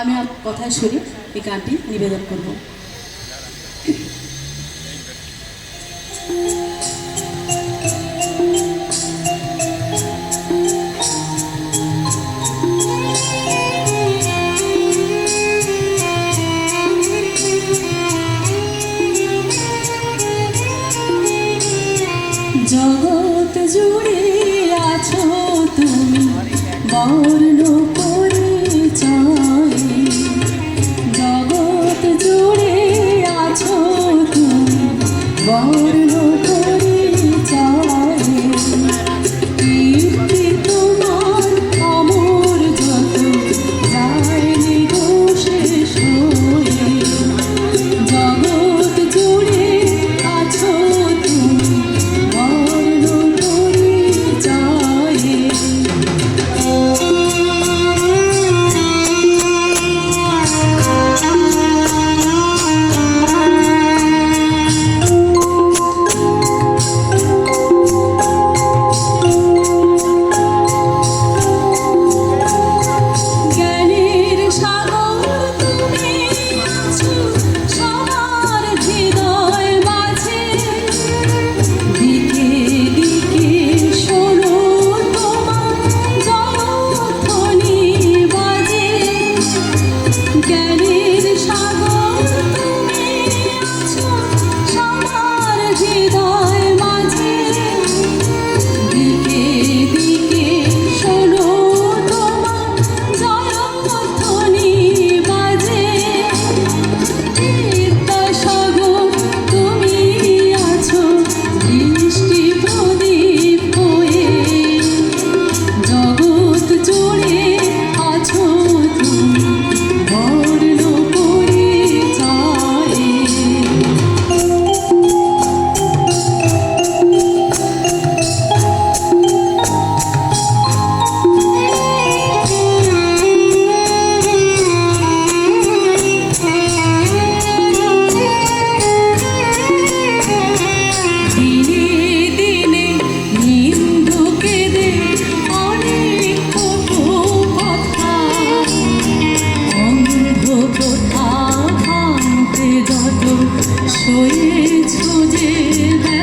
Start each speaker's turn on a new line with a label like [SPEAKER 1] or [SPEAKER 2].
[SPEAKER 1] আমি আর কথায় সরি এই গানটি নিবেদন করব। জগৎ জুড়ে আছো তুমি again. বুঝে